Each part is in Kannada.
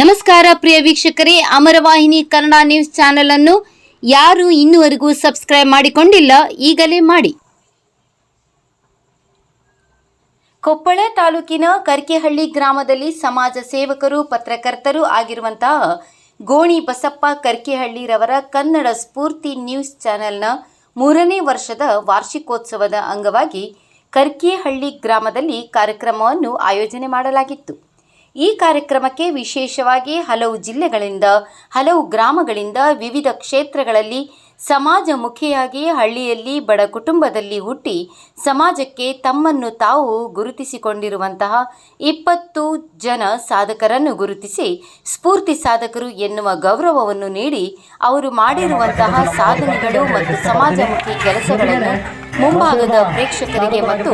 ನಮಸ್ಕಾರ ಪ್ರಿಯ ವೀಕ್ಷಕರೇ, ಅಮರವಾಹಿನಿ ಕನ್ನಡ ನ್ಯೂಸ್ ಚಾನೆಲ್ ಅನ್ನು ಯಾರು ಇನ್ನುವರೆಗೂ ಸಬ್ಸ್ಕ್ರೈಬ್ ಮಾಡಿಕೊಂಡಿಲ್ಲ, ಈಗಲೇ ಮಾಡಿ. ಕೊಪ್ಪಳ ತಾಲೂಕಿನ ಕರ್ಕೆಹಳ್ಳಿ ಗ್ರಾಮದಲ್ಲಿ ಸಮಾಜ ಸೇವಕರು, ಪತ್ರಕರ್ತರು ಆಗಿರುವಂತಹ ಗೋಣಿ ಬಸಪ್ಪ ಕರ್ಕೆಹಳ್ಳಿರವರ ಕನ್ನಡ ಸ್ಫೂರ್ತಿ ನ್ಯೂಸ್ ಚಾನೆಲ್ನ ಮೂರನೇ ವರ್ಷದ ವಾರ್ಷಿಕೋತ್ಸವದ ಅಂಗವಾಗಿ ಕರ್ಕೆಹಳ್ಳಿ ಗ್ರಾಮದಲ್ಲಿ ಕಾರ್ಯಕ್ರಮವನ್ನು ಆಯೋಜನೆ ಮಾಡಲಾಗಿತ್ತು. ಈ ಕಾರ್ಯಕ್ರಮಕ್ಕೆ ವಿಶೇಷವಾಗಿ ಹಲವು ಜಿಲ್ಲೆಗಳಿಂದ ಹಲವು ಗ್ರಾಮಗಳಿಂದ ವಿವಿಧ ಕ್ಷೇತ್ರಗಳಲ್ಲಿ ಸಮಾಜಮುಖಿಯಾಗಿ ಹಳ್ಳಿಯಲ್ಲಿ ಬಡ ಕುಟುಂಬದಲ್ಲಿ ಹುಟ್ಟಿ ಸಮಾಜಕ್ಕೆ ತಮ್ಮನ್ನು ತಾವು ಗುರುತಿಸಿಕೊಂಡಿರುವಂತಹ ಇಪ್ಪತ್ತು ಜನ ಸಾಧಕರನ್ನು ಗುರುತಿಸಿ ಸ್ಫೂರ್ತಿ ಸಾಧಕರು ಎನ್ನುವ ಗೌರವವನ್ನು ನೀಡಿ ಅವರು ಮಾಡಿರುವಂತಹ ಸಾಧನೆಗಳು ಮತ್ತು ಸಮಾಜಮುಖಿ ಕೆಲಸಗಳನ್ನು ಮುಂಭಾಗದ ಪ್ರೇಕ್ಷಕರಿಗೆ ಮತ್ತು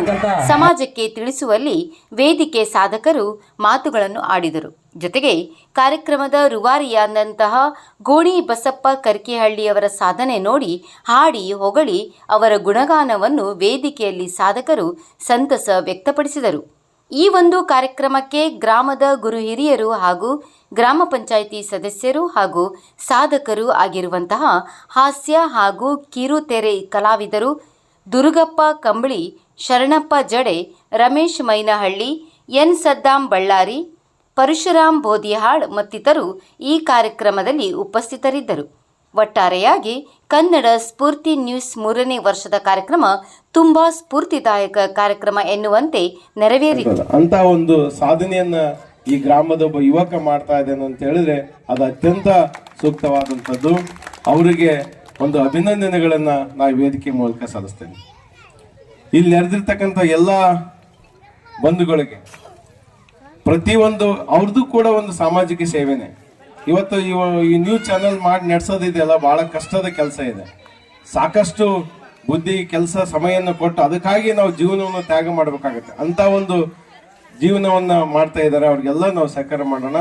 ಸಮಾಜಕ್ಕೆ ತಿಳಿಸುವಲ್ಲಿ ವೇದಿಕೆ ಸಾಧಕರು ಮಾತುಗಳನ್ನು ಆಡಿದರು. ಜೊತೆಗೆ ಕಾರ್ಯಕ್ರಮದ ರುವಾರಿಯಾದಂತಹ ಗೋಣಿ ಬಸಪ್ಪ ಕರ್ಕಿಹಳ್ಳಿಯವರ ಸಾಧನೆ ನೋಡಿ ಹಾಡಿ ಹೊಗಳಿ ಅವರ ಗುಣಗಾನವನ್ನು ವೇದಿಕೆಯಲ್ಲಿ ಸಾಧಕರು ಸಂತಸ ವ್ಯಕ್ತಪಡಿಸಿದರು. ಈ ಒಂದು ಕಾರ್ಯಕ್ರಮಕ್ಕೆ ಗ್ರಾಮದ ಗುರು ಹಿರಿಯರು ಹಾಗೂ ಗ್ರಾಮ ಪಂಚಾಯಿತಿ ಸದಸ್ಯರು ಹಾಗೂ ಸಾಧಕರು ಆಗಿರುವಂತಹ ಹಾಸ್ಯ ಹಾಗೂ ಕಿರುತೆರೆ ಕಲಾವಿದರು ದುರ್ಗಪ್ಪ ಕಂಬಳಿ, ಶರಣಪ್ಪ ಜಡೆ, ರಮೇಶ್ ಮೈನಹಳ್ಳಿ, ಎನ್ ಸದ್ದಾಂ ಬಳ್ಳಾರಿ ಪರಶುರಾಮ್ ಬೋದಿಹಾಳ್ ಮತ್ತಿತರರು ಈ ಕಾರ್ಯಕ್ರಮದಲ್ಲಿ ಉಪಸ್ಥಿತರಿದ್ದರು. ಒಟ್ಟಾರೆಯಾಗಿ ಕನ್ನಡ ಸ್ಫೂರ್ತಿ ನ್ಯೂಸ್ ಮೂರನೇ ವರ್ಷದ ಕಾರ್ಯಕ್ರಮ ತುಂಬಾ ಸ್ಫೂರ್ತಿದಾಯಕ ಕಾರ್ಯಕ್ರಮ ಎನ್ನುವಂತೆ ನೆರವೇರಿತು. ಅಂತ ಒಂದು ಸಾಧನೆಯನ್ನ ಈ ಗ್ರಾಮದ ಒಬ್ಬ ಯುವಕ ಮಾಡ್ತಾ ಇದ್ದೇನೆ ಅಂತ ಹೇಳಿದ್ರೆ ಅದು ಅತ್ಯಂತ ಸೂಕ್ತವಾದಂಥದ್ದು. ಅವರಿಗೆ ಒಂದು ಅಭಿನಂದನೆಗಳನ್ನು ನಾವು ವೇದಿಕೆ ಮೂಲಕ ಸಲ್ಲಿಸ್ತೇನೆ. ಇಲ್ಲಿ ನೆರೆದಿರ್ತಕ್ಕಂಥ ಎಲ್ಲ ಬಂಧುಗಳಿಗೆ ಪ್ರತಿಯೊಂದು ಅವ್ರದ್ದು ಕೂಡ ಒಂದು ಸಾಮಾಜಿಕ ಸೇವೆನೆ. ಇವತ್ತು ಇವ ಈ ನ್ಯೂಸ್ ಚಾನೆಲ್ ಮಾಡಿ ನಡೆಸೋದಿದೆಯಲ್ಲ, ಬಹಳ ಕಷ್ಟದ ಕೆಲಸ ಇದೆ. ಸಾಕಷ್ಟು ಬುದ್ಧಿ, ಕೆಲಸ, ಸಮಯವನ್ನು ಕೊಟ್ಟು ಅದಕ್ಕಾಗಿ ನಾವು ಜೀವನವನ್ನು ತ್ಯಾಗ ಮಾಡಬೇಕಾಗುತ್ತೆ. ಅಂತ ಒಂದು ಜೀವನವನ್ನ ಮಾಡ್ತಾ ಇದ್ದಾರೆ. ಅವ್ರಿಗೆಲ್ಲ ನಾವು ಸಹಕಾರ ಮಾಡೋಣ.